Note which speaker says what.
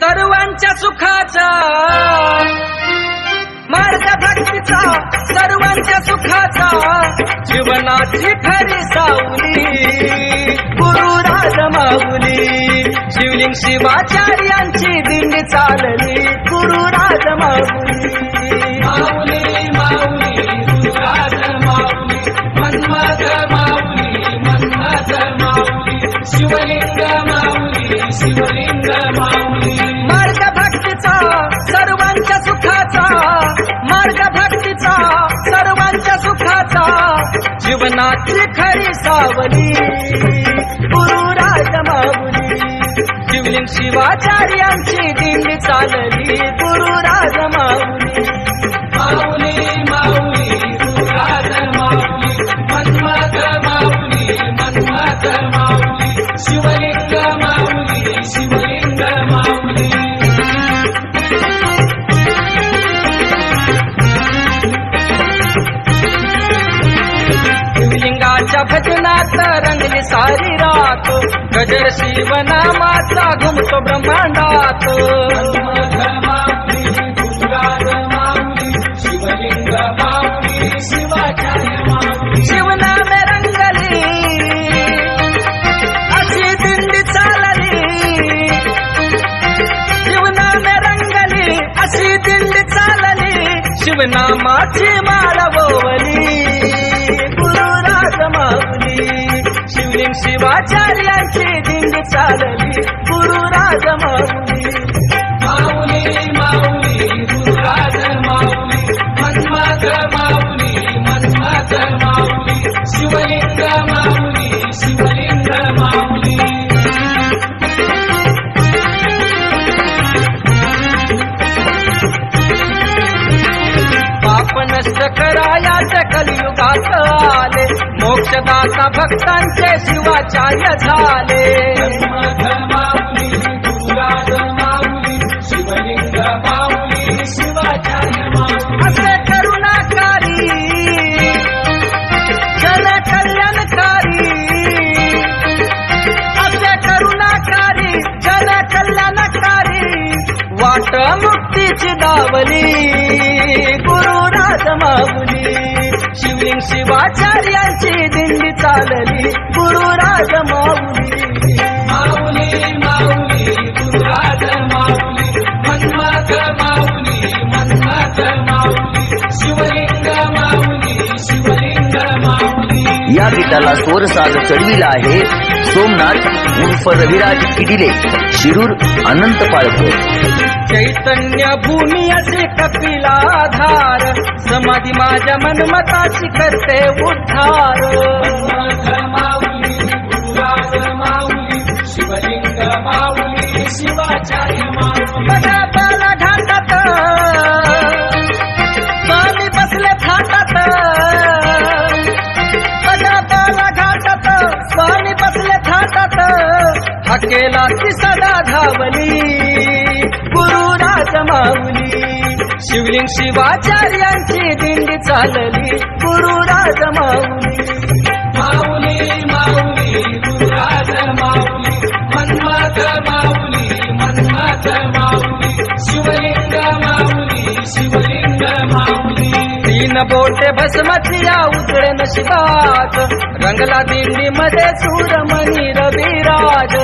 Speaker 1: सर्वांच्या सुखाचा. मार्ग भक्तीचा सर्वांच्या सुखाचा. जीवनाची खरी सावली गुरु राजमाऊली शिवलिंग शिवाचार्यांची दिंडी चालली गुरु राजमाऊली शिवलिंग माऊली शिवलिंग माऊली मार्ग भक्तीचा सर्वांच्या सुखाचा मार्ग भक्तीचा सर्वांच्या सुखाचा. जीवनाची खरी सावली गुरु राजमाऊली. शिवलिंग शिवाचार्यांची दिल्ली चालली गुरु राजमाऊली. माऊली माऊली. भजनात रंगली सारी रात. गजर शिवनामाचा घुमतो ब्रह्मांडात. शिवनामे रंगली. अशी दिंडी चालली. शिवनामे रंगली. अशी दिंडी चालली. शिवनामाची माळ ओवली राजमाऊली शिवलिंग शिवाचार्यांची दिंडी चालली. गुरु राजमाऊली करायाच कलियुगात आले. मोक्षदाता भक्तांचे शिवाचार्य झाले. वाट मुक्तीची दावली गुरु राजमाऊली. शिवलिंग शिवाचार्यांची दिंडी चालली गुरु राजमाऊली. माऊली माऊली गुरु राजमाऊली. मन्मथ माऊली मन्मथ माऊली. शिवलिंग माऊली शिवलिंग माऊली.
Speaker 2: या गीताला स्वरसाज चढविला आहे. सोमनाथ उर्फ रविराज किडिले शिरूर अनंत पाळकर.
Speaker 1: चैतन्य भूमी असे कपिलाधार समाधी माझ्या मनमताची करते उद्धार. बघा हकेला ती सदा धावली. गुरु राजमाऊली शिवलिंग शिवाचार्यांची दिंडी चालली. गुरु राजमाऊली माऊली माऊली गुरु राजमाऊली मन्मथ माऊली मन्मथ माऊली. शिवलिंग माऊली शिवलिंग माऊली. तीन बोटे भस्मचिया उजळे नशिबात. रंगला दिंडी मध्ये सूरमणी रविराज.